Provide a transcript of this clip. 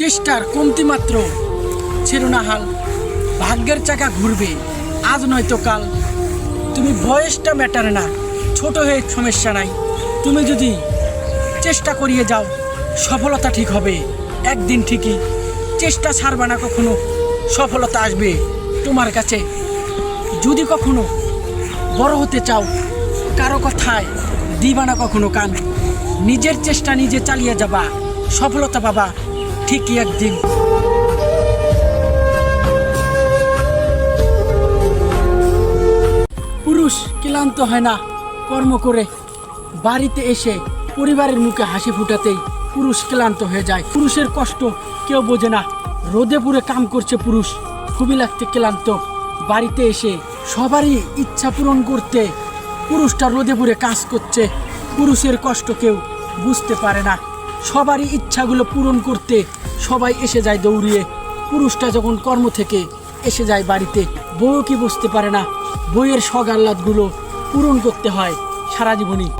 চেষ্টার কমতি মাত্র। ছেড়ো না হাল ভাগ্যের চাকা ঘুরবে। আজ নয়তো কাল। তুমি বয়সটা ম্যাটার না, ছোট হয়ে সমস্যা নাই। তুমি যদি চেষ্টা করিয়ে যাও, সফলতা ঠিক হবে। একদিন ঠিকই। চেষ্টা ছাড়বা না কখনো, সফলতা আসবে। তোমার কাছে যদি কখনো বড় হতে চাও, কারও কথায় দিবা না কখনো কান। নিজের চেষ্টা নিজে চালিয়ে যাবা। সফলতা পাবা। ঠিকই একদিন। পুরুষ ক্লান্ত হয় না কর্ম করে। বাড়িতে এসে পরিবারের মুখে হাসি ফুটাতেই পুরুষ ক্লান্ত হয়ে যায়। পুরুষের কষ্ট কেউ বোঝে না। রোদে পুরে কাম করছে পুরুষ। খুবই লাগতে ক্লান্ত। বাড়িতে এসে সবারই ইচ্ছা পূরণ করতে পুরুষটা রোদে পুরে কাজ করছে। পুরুষের কষ্ট কেউ বুঝতে পারে না। সবারই ইচ্ছাগুলো পূরণ করতে সবাই এসে যায় দৌড়িয়ে। পুরুষটা যখন কর্ম থেকে এসে যায় বাড়িতে, বউ কি বুঝতে পারে না? বইয়ের সগ আহ্লাদগুলো পূরণ করতে হয় সারা জীবনই।